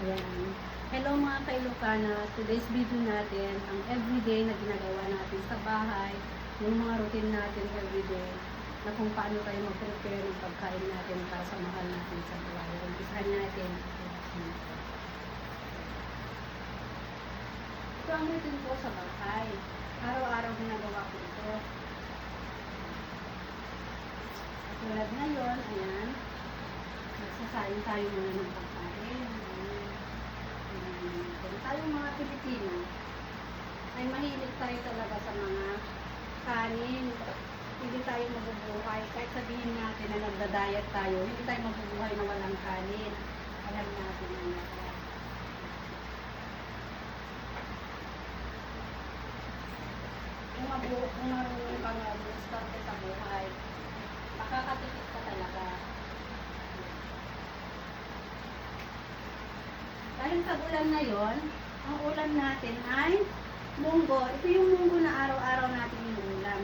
Ayan. Hello mga kailokana. Today's video natin, ang everyday na ginagawa natin sa bahay, yung mga routine natin everyday, na kung paano tayo mag-prepare ng pagkain natin para sa mahal natin sa buhay. Umpisahan natin. Ito ang routine ko sa bahay. Araw-araw ginagawa ko ito. Tulad ngayon, ayan, nagsasayin tayo muna ng pagkain. Ayan. Ayan. Kung tayong mga Pilipino, ay mahilig tayo talaga sa mga kanin. Hindi tayo mabubuhay. Kahit sabihin natin na nagda-diet tayo, hindi tayo mabubuhay na walang kanin. Alam natin ang lahat. Kung, mabu kung marunong kang mag-start sa buhay, makakatipid ka talaga. Dahil tag-ulan ngayon, ang ulam natin ay munggo. Ito yung munggo na araw-araw natin inuulam.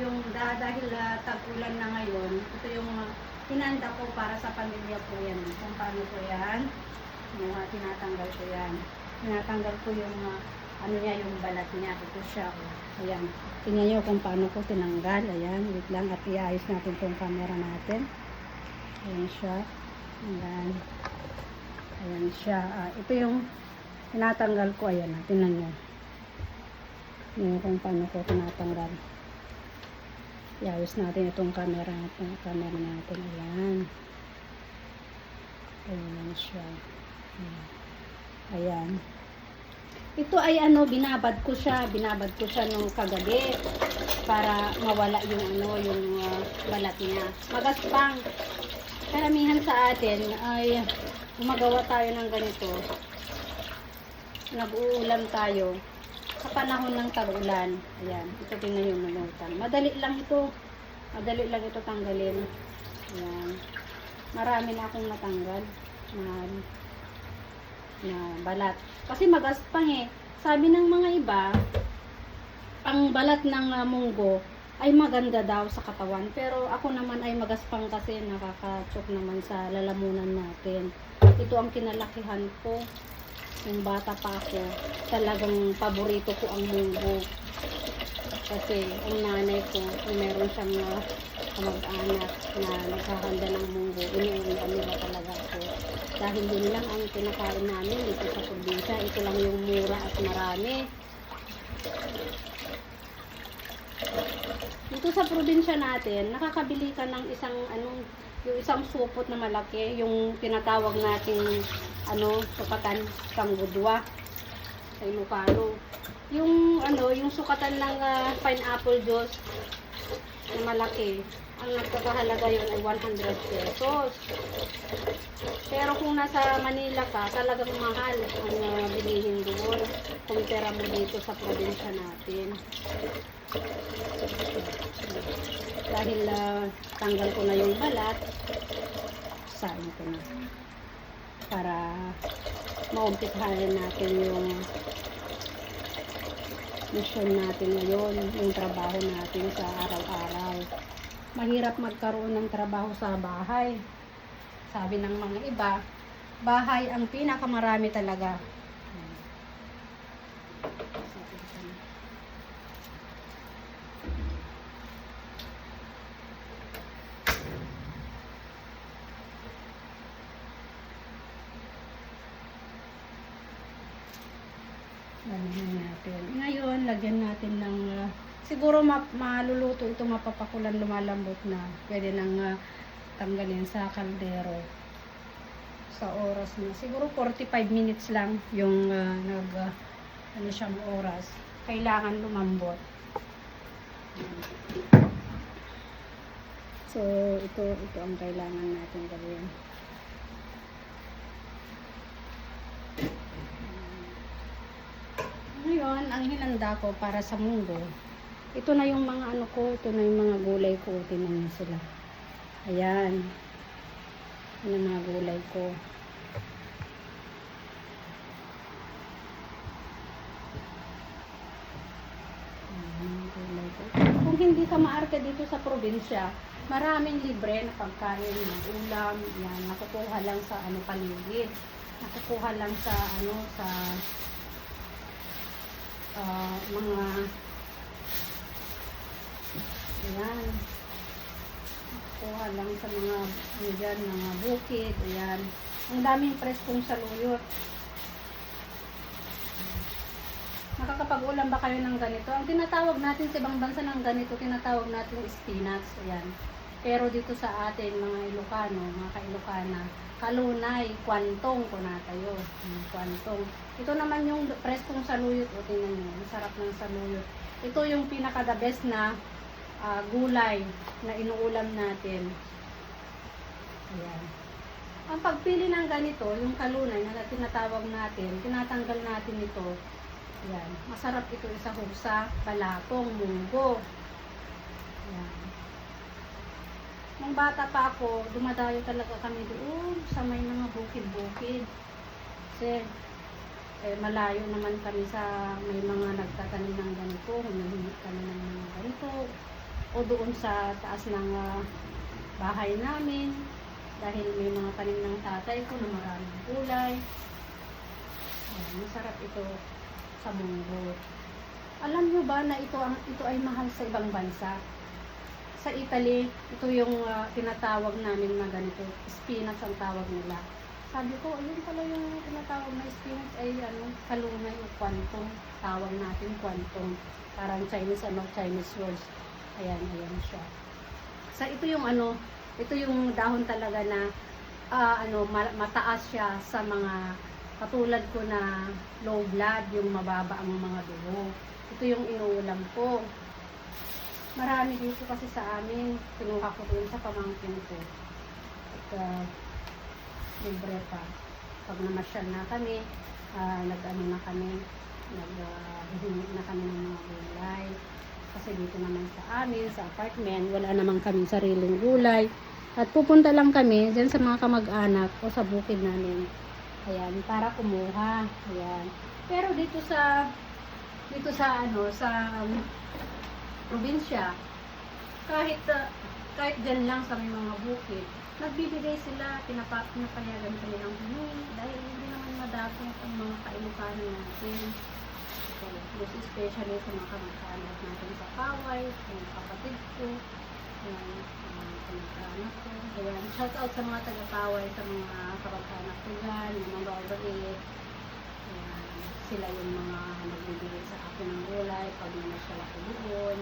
Yung da- dahil uh, tag-ulan na ngayon, ito yung uh, hinanda ko para sa pamilya ko yan. Kung paano ko yan, yung, uh, tinatanggal ko yan. Tinatanggal ko yung uh, ano niya, yung balat niya. Ito siya. Oh. Ayan. Tingnan niyo kung paano ko tinanggal. Ayan. Wait lang. At iayos natin tong camera natin. Ayan siya. Ayan. Ayan siya. Ah, ito yung tinatanggal ko. Ayan. Tingnan niyo. Tingnan kung paano ko tinatanggal. Iayos natin itong camera natin. Camera natin. Ayan. Ayan siya. Ayan. Ito ay ano, binabad ko siya, binabad ko siya nung kagabi para mawala yung ano, yung ah, balat niya. Magaspang. Karamihan sa atin ay gumagawa tayo ng ganito. Nag-uulam tayo sa panahon ng tag-ulan. Ayan, ito tingnan yung manutan. Madali lang ito. Madali lang ito tanggalin. Ayan. Marami na akong natanggal na na balat. Kasi magaspang eh. Sabi ng mga iba, ang balat ng ah, munggo ay maganda daw sa katawan. Pero ako naman ay magaspang kasi nakakatsok naman sa lalamunan natin. Ito ang kinalakihan ko. Yung bata pa ako, talagang paborito ko ang munggo. Kasi ang nanay ko, kung meron siyang kamag-anak na naghahanda ng munggo, iniuwian nila talaga ako. Dahil yun lang ang kinakain namin dito sa probinsya. Ito lang yung mura at marami. Dito sa probinsya natin, nakakabili ka ng isang anong yung isang supot na malaki, yung tinatawag nating ano, sukatan panggudwa sa Ilocano. Yung ano, yung sukatan ng ah, pineapple juice na malaki, ang nagkakahalaga yun ay 100 pesos. Pero kung nasa Manila ka, talagang mahal ang uh, bilihin doon. Kumpara mo dito sa probinsya natin. Dahil ah, tanggal ko na yung balat, sain ko na. Para maumpisahan natin yung mission natin ngayon, yung trabaho natin sa araw-araw. Mahirap magkaroon ng trabaho sa bahay. Sabi ng mga iba, bahay ang pinakamarami talaga. Lagyan natin. Ngayon, lagyan natin ng ah, siguro ma- maluluto ito mapapakulan lumalambot na. Pwede nang ah, tanggalin sa kaldero sa oras na. Siguro 45 minutes lang yung ah, nag ah, ano siyang oras. Kailangan lumambot. So, ito ito ang kailangan natin gawin. Ngayon, ang hinanda ko para sa munggo, ito na yung mga ano ko, ito na yung mga gulay ko, tinan niyo sila. Ayan. Yan ang mga gulay ko. Kung hindi ka maarte dito sa probinsya, Maraming libre na pagkain ulam, yan, nakukuha lang sa ano paligid. Nakukuha lang sa ano sa ah, mga ayan nakukuha lang sa mga ano dyan, mga bukid, ayan. Ang daming preskong saluyot. Nakakapag-ulam ba kayo ng ganito? Ang tinatawag natin sa ibang bansa ng ganito, tinatawag natin spinach. Ayan. Pero dito sa atin, mga Ilocano, mga ka-Ilocana, kalunay, kwantong ko na tayo. Hmm, kwantong. Ito naman yung preskong saluyot. O, tingnan nyo. Ang sarap ng saluyot. Ito yung pinaka-the best na ah, gulay na inuulam natin. Ayan. Ang pagpili ng ganito, yung kalunay na tinatawag natin, tinatanggal natin ito. Ayan. Masarap ito sa hugsa, balatong, munggo. Ayan. Nung bata pa ako, dumadayo talaga kami doon sa may mga bukid-bukid. Kasi eh, malayo naman kami sa may mga nagtatanim ng ganito, humihingi kami ng mga ganito. O doon sa taas ng ah, bahay namin, dahil may mga tanim ng tatay ko na maraming gulay. Ayan, masarap ito sa munggo. Alam nyo ba na ito, ang, ito ay mahal sa ibang bansa? Sa Italy, ito yung ah, tinatawag namin na ganito, spinach ang tawag nila. Sabi ko, ayun pala yung tinatawag na spinach ay ano, kalunay o kwantong. Tawag natin kwantong. Parang Chinese, ano, Chinese words. Ayan, ayan siya. Sa ito yung ano, ito yung dahon talaga na ah, ano ma- mataas siya sa mga katulad ko na low blood, yung mababa ang mga dugo. Ito yung inuulam ko. Marami dito kasi sa amin. Kinuha ko doon sa pamangkin ko. At ah, libre pa. Pag namasyal na kami, ah, nag-ano na kami, nag-hihingi na kami ng mga gulay. Kasi dito naman sa amin, sa apartment, wala naman kaming sariling gulay. At pupunta lang kami dyan sa mga kamag-anak o sa bukid namin. Ayan, para kumuha. Ayan. Pero dito sa dito sa ano, sa um, probinsya, kahit uh, kahit dyan lang sa may mga bukid, nagbibigay sila, pinapa, pinapayagan kami ng humingi dahil hindi naman madakong ang mga kailukano natin. So, most especially sa mga kamag-anak natin sa Kaway, yung kapatid ko, yung mga kamag-anak ko. Ayan, shout out sa mga taga-Kaway, sa mga kamag-anak ko dyan, yung mga babait. Sila yung mga nagbibigay sa akin ng gulay pag namasyal ako doon.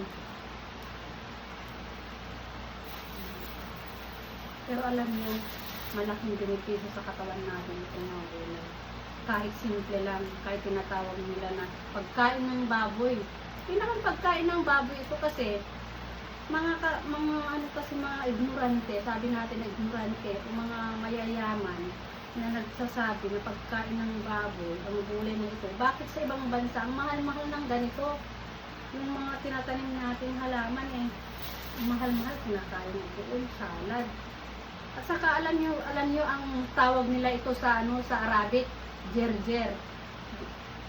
Pero alam niyo, malaking benepisyo sa katawan natin itong mga gulay. Kahit simple lang, kahit tinatawag nila na pagkain ng baboy. Pinakang pagkain ng baboy ito kasi mga ka, mga ano kasi mga ignorante, sabi natin na ignorante, o mga mayayaman na nagsasabi na pagkain ng baboy, ang gulay na ito, bakit sa ibang bansa, ang mahal-mahal ng ganito, yung mga tinatanim nating halaman eh, mahal-mahal, kinakain ito, doon, salad. At saka alam nyo, alam nyo ang tawag nila ito sa ano sa Arabic, jerjer.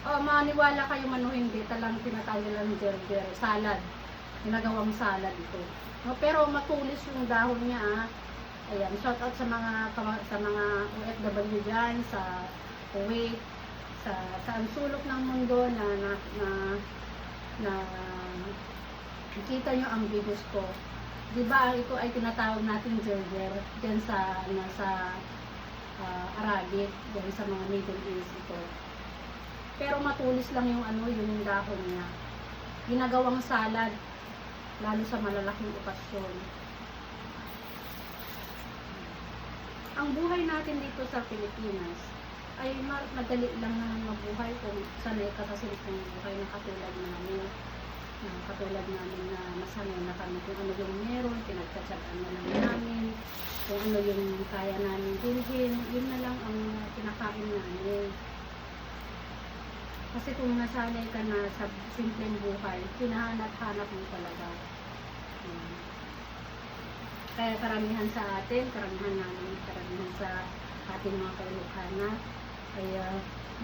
O maniwala kayo man o hindi, talang tinatawag nila ng jerjer, salad. Ginagawang salad ito. No, pero matulis yung dahon niya ah. Ayan, shout out sa mga sa mga OFW diyan sa Kuwait, sa sa ang sulok ng mundo na na na, na nakita nyo ang videos ko. 'Di ba ito ay tinatawag natin jerjer diyan sa nasa uh, Arabic, diyan sa mga Middle East ito. Pero matulis lang yung ano, yung dahon niya. Ginagawang salad lalo sa malalaking okasyon. Ang buhay natin dito sa Pilipinas ay ma- madali lang naman mabuhay kung sanay ka kasi ng buhay na katulad namin na katulad namin na masanay na kami kung ano yung meron, pinagtsatsagaan na lang namin, kung ano yung kaya namin bilhin, yun na lang ang kinakain namin. Kasi kung nasanay ka na sa simpleng buhay, hinahanap-hanap mo talaga. Hmm. Kaya karamihan sa atin, karamihan namin, karamihan sa ating mga kailukana, kaya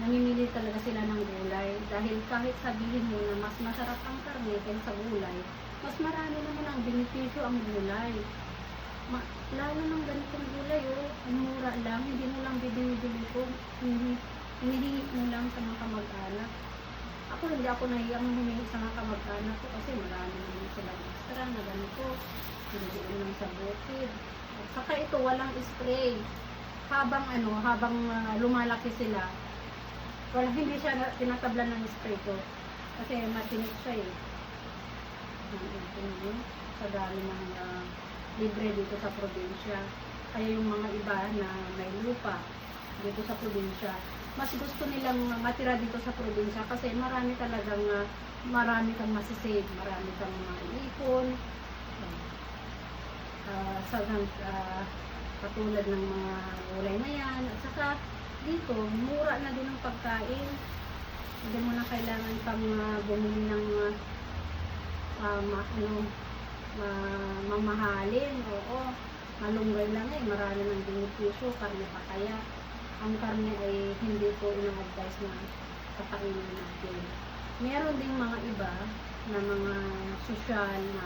namimili talaga sila ng gulay dahil kahit sabihin mo na mas masarap ang karne kaysa sa gulay, mas marami naman ang benepisyo ang gulay. Ma, lalo ng ganitong gulay, oh. Mura lang, hindi mo lang bibili ko. Hindi, hinihingi mo lang sa mga kamag-anak. Ako hindi ako nahiyang humingi sa mga kamag-anak ko kasi marami naman silang extra na ganito. Hindi lang sa bukid. At saka ito, walang spray. Habang ano, habang ah, lumalaki sila, wala hindi siya na- tinatablan ng spray ko. Kasi matinik siya eh. Sa dami ng ah, libre dito sa probinsya. Kaya yung mga iba na may lupa dito sa probinsya, mas gusto nilang matira dito sa probinsya kasi marami talagang ah, marami kang masisave, marami kang maipon. Uh, sa ah, katulad ng mga gulay na yan. At saka dito, mura na din ang pagkain. Hindi mo na kailangan pang ah, bumili ng ah, ah, ma, ano, ma- mamahalin. Oo, malunggay lang eh. Marami ng benepisyo, karne pa kaya. Ang karne ay hindi ko ina-advise na kakainin natin. Meron ding mga iba na mga sosyal na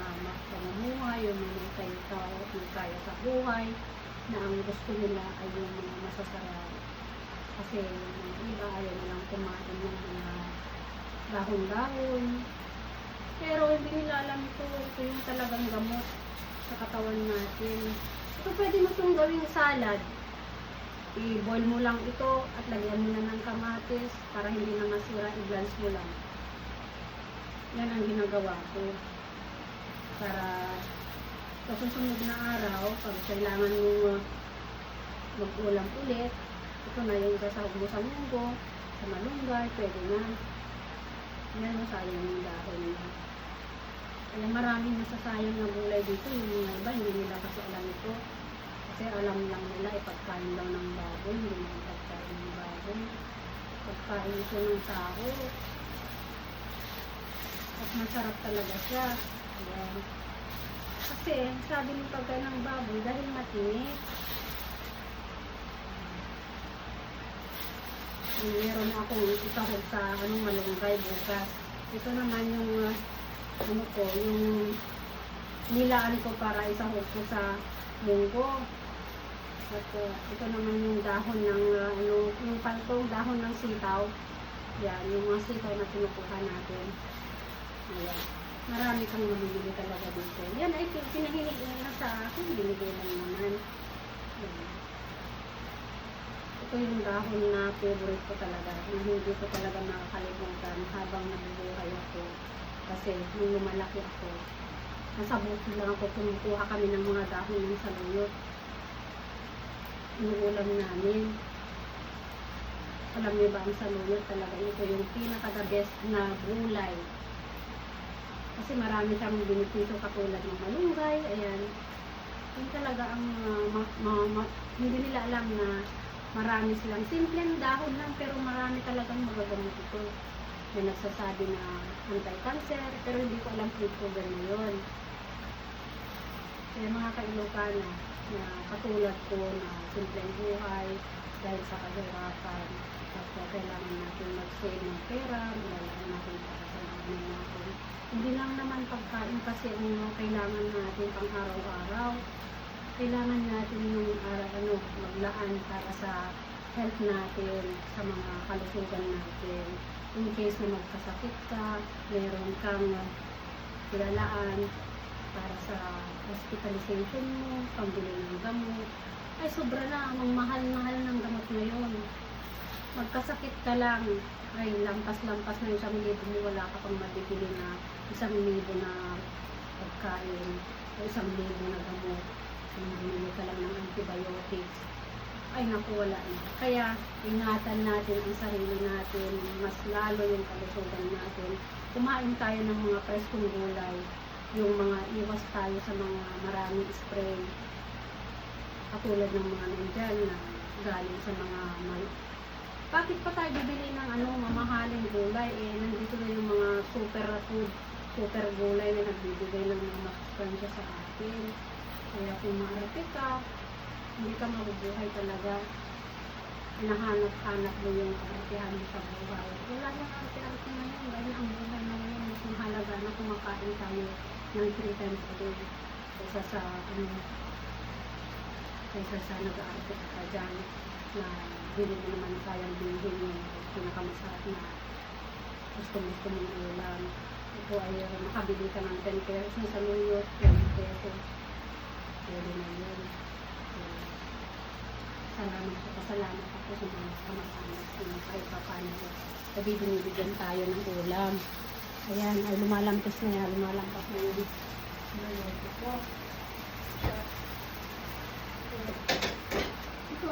pamumuhay, yung mga kayo tao at may kaya sa buhay, na ang gusto nila ay yung mga masasarap. Kasi yung iba ayaw nilang kumain ng mga dahon-dahon. Pero hindi nila alam ito. Ito yung talagang gamot sa katawan natin. Ito pwede mo itong gawing salad. I-boil mo lang ito at lagyan mo na ng kamatis para hindi na masira, i-blanch mo lang. Yan ang ginagawa ko. Para sa susunod na araw, pag kailangan mo uh, mag-ulam ulit, ito na yung kasahog mo sa munggo, sa malunggay, pwede na. Yan masayang yung dahon niya. Kaya maraming nasasayang na gulay dito. Yung mga iba, hindi nila kasi alam ito. Kasi alam lang nila, ipagkain daw ng baboy, hindi na ipagkain ng baboy. Pagkain ito ng tao. Masarap talaga siya. Ayan. Kasi, sabi ng pagkain ng baboy, dahil matinik. Meron akong itahog sa anong malunggay bukas. Ito naman yung uh, ano ko, yung nilaan ko para isahog ko sa munggo. At uh, ito naman yung dahon ng uh, ano, yung pantong dahon ng sitaw. Yan, yung mga sitaw na pinukuha natin. Ayan. Marami kang mabibili talaga dito. Yan ay pinahilig na sa akin, binigay lang naman. Ayan. Ito yung dahon na favorite ko talaga. Hindi ko talaga nakakalimutan habang nabubuhay ako. Kasi nung lumalaki ako, nasa bukid lang ako, kumukuha kami ng mga dahon ng saluyot. Inuulam namin. Alam niyo ba ang saluyot talaga ito yung pinaka the best na gulay. Kasi marami siyang benepisyo katulad ng malunggay, ayan. Yun talaga ang uh, ma- ma- ma- hindi nila alam na marami silang simpleng dahon lang pero marami talagang magagamot ito. May nagsasabi na anti-cancer pero hindi ko alam kung ito na yun. Kaya mga kailokana na katulad ko na simpleng buhay dahil sa kahirapan at kailangan natin mag-save ng pera, nilalaan natin para sa mga natin. Hindi lang naman pagkain kasi ang kailangan natin pang araw-araw. Kailangan natin yung araw, ano, maglaan para sa health natin, sa mga kalusugan natin. In case na magkasakit ka, meron kang uh, kilalaan para sa hospitalization mo, pambili ng gamot. Ay, sobra na. Ang mahal-mahal ng gamot ngayon. Magkasakit ka lang, ay lampas-lampas na isang libo mo, wala ka pang mabibili na isang libo na pagkain o isang libo na gamot. Bumili ka lang ng antibiotics, ay naku, wala na. Kaya, ingatan natin ang sarili natin, mas lalo yung kalusugan natin. Kumain tayo ng mga preskong gulay, yung mga iwas tayo sa mga maraming spray, katulad ng mga nandyan na galing sa mga bakit pa tayo bibili ng ano, mamahaling gulay? Eh, nandito na yung mga super food, super gulay na nagbibigay ng mga masustansya sa atin. Kaya kung maarte ka, hindi ka mabubuhay talaga. Hinahanap-hanap mo yung kaartihan mo sa buhay. Wala nang arte-arte ngayon. Dahil ang buhay na ngayon, mas mahalaga na kumakain tayo ng three times a day. Kaysa sa, ano, kaysa sa nag-aarte ka dyan na hindi mo naman kayang bilhin yung pinakamasarap na gusto mo gusto mong ulam. Ito ay uh, makabili ka ng 10 pesos sa New York, 20 pesos. Pwede na yun. So, salamat po, ako sa mga kamag-anak na kahit pa paano po. Sabi binibigyan tayo ng ulam. Ayan, ay lumalampas na yan, lumalampas na yun. Ko. Ito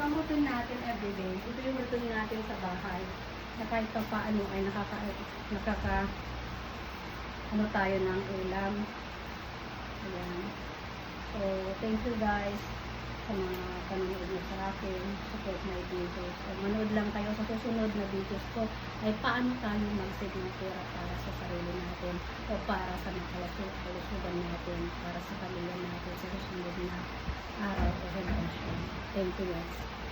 ang routine natin everyday. Ito yung routine natin sa bahay. Na kahit pa paano ay nakaka, nakaka, ano tayo ng ulam. Ayan. So, thank you guys sa mga panonood niyo sa akin. Support my videos. So, manood lang kayo sa susunod na videos ko ay paano tayo pera para sa sarili natin o para sa mga kalusug- kalusugan natin, para sa pamilya natin sa susunod na araw o henerasyon. Thank you guys.